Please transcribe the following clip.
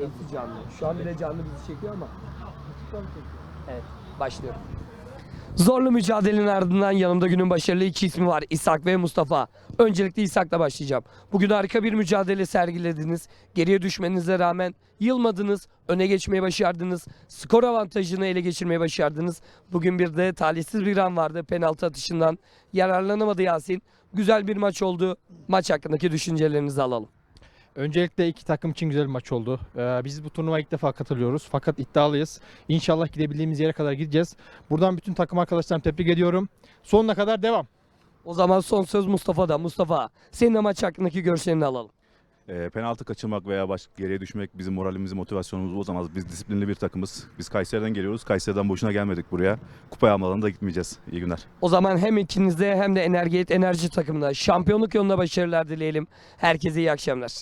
Hepsi canlı. Şu an bile canlı bizi çekiyor ama. Evet, başlıyorum. Zorlu mücadelenin ardından yanımda günün başarılı iki ismi var. İshak ve Mustafa. Öncelikle İshak'la başlayacağım. Bugün harika bir mücadele sergilediniz. Geriye düşmenize rağmen yılmadınız, öne geçmeyi başardınız. Skor avantajını ele geçirmeyi başardınız. Bugün bir de talihsiz bir an vardı penaltı atışından. Yararlanamadı Yasin. Güzel bir maç oldu. Maç hakkındaki düşüncelerinizi alalım. Öncelikle iki takım için güzel bir maç oldu. Ee, biz bu turnuvaya ilk defa katılıyoruz. Fakat iddialıyız. İnşallah gidebildiğimiz yere kadar gideceğiz. Buradan bütün takım arkadaşlarımı tebrik ediyorum. Sonuna kadar devam. O zaman son söz Mustafa'da. Mustafa, senin de maç hakkındaki görüşlerini alalım. E, penaltı kaçırmak veya baş, geriye düşmek bizim moralimizi, motivasyonumuzu bozamaz. Biz disiplinli bir takımız. Biz Kayseri'den geliyoruz. Kayseri'den boşuna gelmedik buraya. Kupayı almadan da gitmeyeceğiz. İyi günler. O zaman hem ikinizde hem de Energate Enerji takımına şampiyonluk yolunda başarılar dileyelim. Herkese iyi akşamlar.